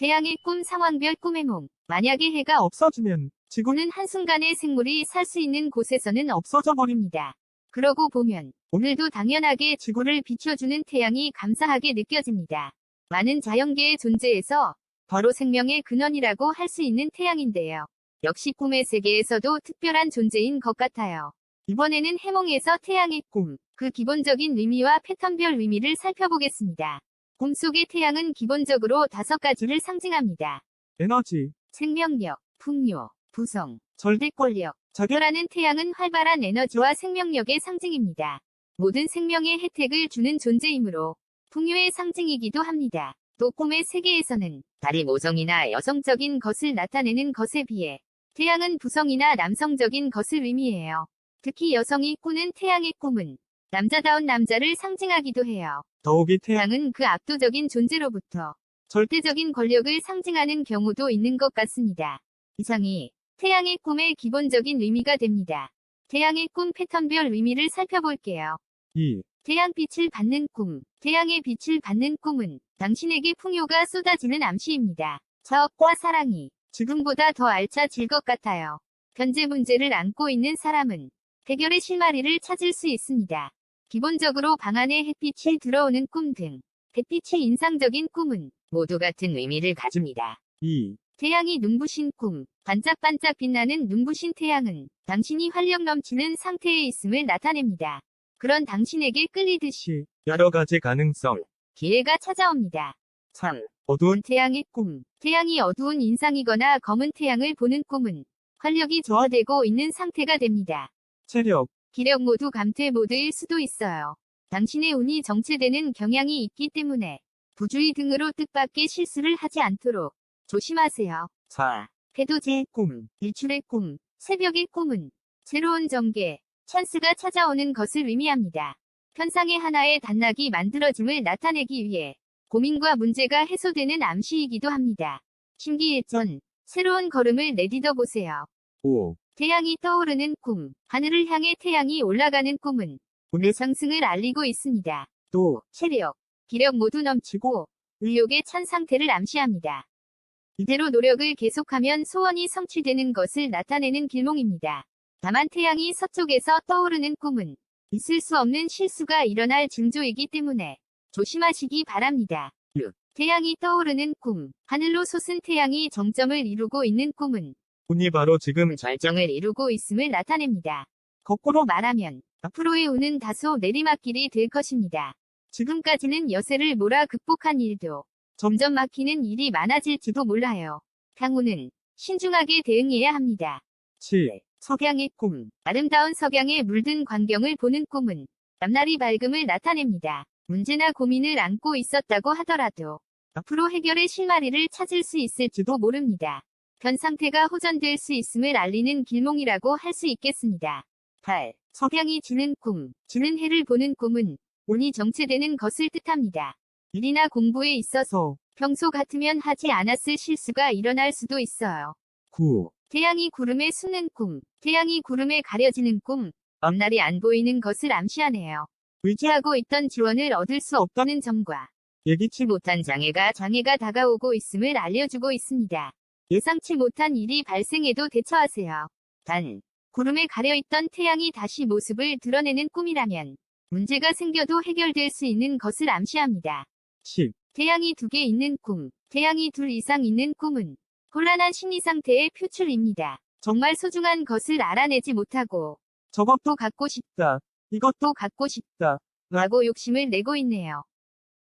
태양의 꿈 상황별 꿈의 몸. 만약에 해가 없어지면 지구는 한순간에 생물이 살 수 있는 곳에서는 없어져 버립니다. 그러고 보면 오늘도 당연하게 지구를 비춰주는 태양이 감사하게 느껴집니다. 많은 자연계의 존재에서 바로 생명의 근원이라고 할 수 있는 태양인데요. 역시 꿈의 세계에서도 특별한 존재인 것 같아요. 이번에는 해몽에서 태양의 꿈, 그 기본적인 의미와 패턴별 의미를 살펴보겠습니다. 꿈속의 태양은 기본적으로 다섯 가지를 상징합니다. 에너지, 생명력, 풍요, 부성, 절대권력, 자결, 별하는 태양은 활발한 에너지와 생명력의 상징입니다. 모든 생명의 혜택을 주는 존재이므로 풍요의 상징이기도 합니다. 또 꿈의 세계에서는 달이 모성이나 여성적인 것을 나타내는 것에 비해 태양은 부성이나 남성적인 것을 의미해요. 특히 여성이 꾸는 태양의 꿈은 남자다운 남자를 상징하기도 해요. 더욱이 태양, 태양은 그 압도적인 존재로부터 절대적인 권력을 상징하는 경우도 있는 것 같습니다. 이상이 태양의 꿈의 기본적인 의미가 됩니다. 태양의 꿈 패턴별 의미를 살펴볼게요. 2. 태양빛을 받는 꿈. 태양의 빛을 받는 꿈은 당신에게 풍요가 쏟아지는 암시입니다. 사업과 사랑이 지금보다 더 알차질 것 같아요. 현재 문제를 안고 있는 사람은 해결의 실마리를 찾을 수 있습니다. 기본적으로 방 안에 햇빛이 들어오는 꿈 등 햇빛이 인상적인 꿈은 모두 같은 의미를 가집니다. 2. 태양이 눈부신 꿈, 반짝반짝 빛나는 눈부신 태양은 당신이 활력 넘치는 상태에 있음을 나타냅니다. 그런 당신에게 끌리듯이 시, 여러 가지 가능성. 기회가 찾아옵니다. 3. 어두운 태양의 꿈, 태양이 어두운 인상이거나 검은 태양을 보는 꿈은 활력이 저하되고 있는 상태가 됩니다. 체력, 기력 모두 감퇴 모드일 수도 있어요. 당신의 운이 정체되는 경향이 있기 때문에 부주의 등으로 뜻밖의 실수를 하지 않도록 조심하세요. 4. 해돋이의 꿈, 일출의 꿈, 새벽의 꿈은 새로운 전개, 찬스가 찾아오는 것을 의미합니다. 편상의 하나의 단락이 만들어짐을 나타내기 위해 고민과 문제가 해소되는 암시이기도 합니다. 심기일전, 새로운 걸음을 내딛어 보세요. 5. 태양이 떠오르는 꿈, 하늘을 향해 태양이 올라가는 꿈은 운의 상승을 알리고 있습니다. 또, 체력, 기력 모두 넘치고 의욕의 찬 상태를 암시합니다. 이대로 노력을 계속하면 소원이 성취되는 것을 나타내는 길몽입니다. 다만 태양이 서쪽에서 떠오르는 꿈은 있을 수 없는 실수가 일어날 징조이기 때문에 조심하시기 바랍니다. 6. 태양이 떠오르는 꿈, 하늘로 솟은 태양이 정점을 이루고 있는 꿈은 운이 바로 지금 절정을 이루고 있음을 나타냅니다. 거꾸로 말하면 앞으로의 운은 다소 내리막길이 될 것입니다. 지금까지는 여세를 몰아 극복한 일도 점점 막히는 일이 많아질지도 몰라요. 향후는 신중하게 대응해야 합니다. 7. 석양의 꿈. 아름다운 석양에 물든 광경을 보는 꿈은 앞날이 밝음을 나타냅니다. 문제나 고민을 안고 있었다고 하더라도 앞으로 해결의 실마리를 찾을 수 있을지도 모릅니다. 현 상태가 호전될 수 있음을 알리는 길몽이라고 할 수 있겠습니다. 8. 석양이 지는 꿈. 지는 해를 보는 꿈은 운이 정체되는 것을 뜻합니다. 일이나 공부에 있어서 평소 같으면 하지 않았을 실수가 일어날 수도 있어요. 9. 태양이 구름에 숨는 꿈, 태양이 구름에 가려지는 꿈, 앞날이 안 보이는 것을 암시하네요. 의지하고 있던 지원을 얻을 수 없다는 점과 예기치 못, 못한 장애가 장애가 다가오고 있음을 알려주고 있습니다. 예상치 못한 일이 발생해도 대처하세요. 단, 구름에 가려있던 태양이 다시 모습을 드러내는 꿈이라면 문제가 생겨도 해결될 수 있는 것을 암시합니다. 10. 태양이 두 개 있는 꿈, 태양이 둘 이상 있는 꿈은 곤란한 심리 상태의 표출입니다. 정말 소중한 것을 알아내지 못하고 저것도 또 갖고 싶, 다 이것도 또 갖고 싶, 다 라고 욕심을 내고 있네요.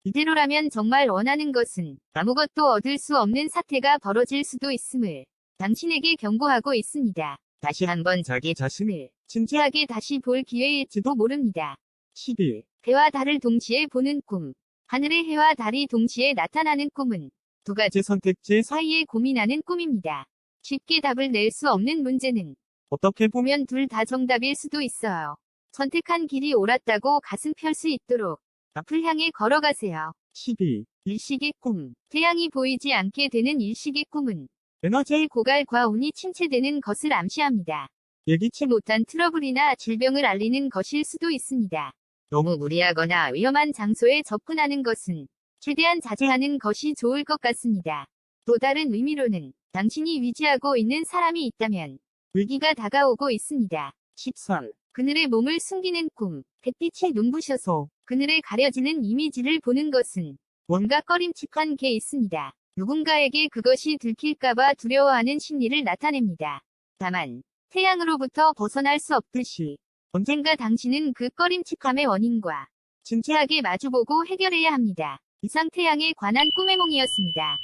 이대로라면 정말 원하는 것은 아무것도 얻을 수 없는 사태가 벌어질 수도 있음을 당신에게 경고하고 있습니다. 다시 한번 자기 자신을 진지하게 다시 볼 기회일지도 모릅니다. 11. 해와 달을 동시에 보는 꿈. 하늘의 해와 달이 동시에 나타나는 꿈은 두 가지 제 선택지 사 사이에 고민하는 꿈입니다. 쉽게 답을 낼 수 없는 문제는 어떻게 보면 둘 다 정답일 수도 있어요. 선택한 길이 옳았다고 가슴 펼 수 있도록 앞을 향해 걸어가세요. 12. 일식의 꿈. 태양이 보이지 않게 되는 일식의 꿈은 에너지 제 고갈과 운이 침체되는 것을 암시합니다. 예기치 못, 못한 트러블이나 질병을 알리는 것일 수도 있습니다. 너무 무리하거나 위험한 장소에 접근하는 것은 최대한 자제하는 것이 좋을 것 같습니다. 또 다른 의미로는 당신이 위지하고 있는 사람이 있다면 위기가 다가오고 있습니다. 13. 그늘의 몸을 숨기는 꿈, 햇빛이 눈부셔서 서. 그늘에 가려지는 이미지를 보는 것은 뭔가 꺼림칙한 게 있습니다. 누군가에게 그것이 들킬까봐 두려워하는 심리를 나타냅니다. 다만, 태양으로부터 벗어날 수 없듯이 언젠가 당신은 그 꺼림칙함의 원인과 진지하게 마주보고 해결해야 합니다. 이상 태양에 관한 꿈의 몽이었습니다.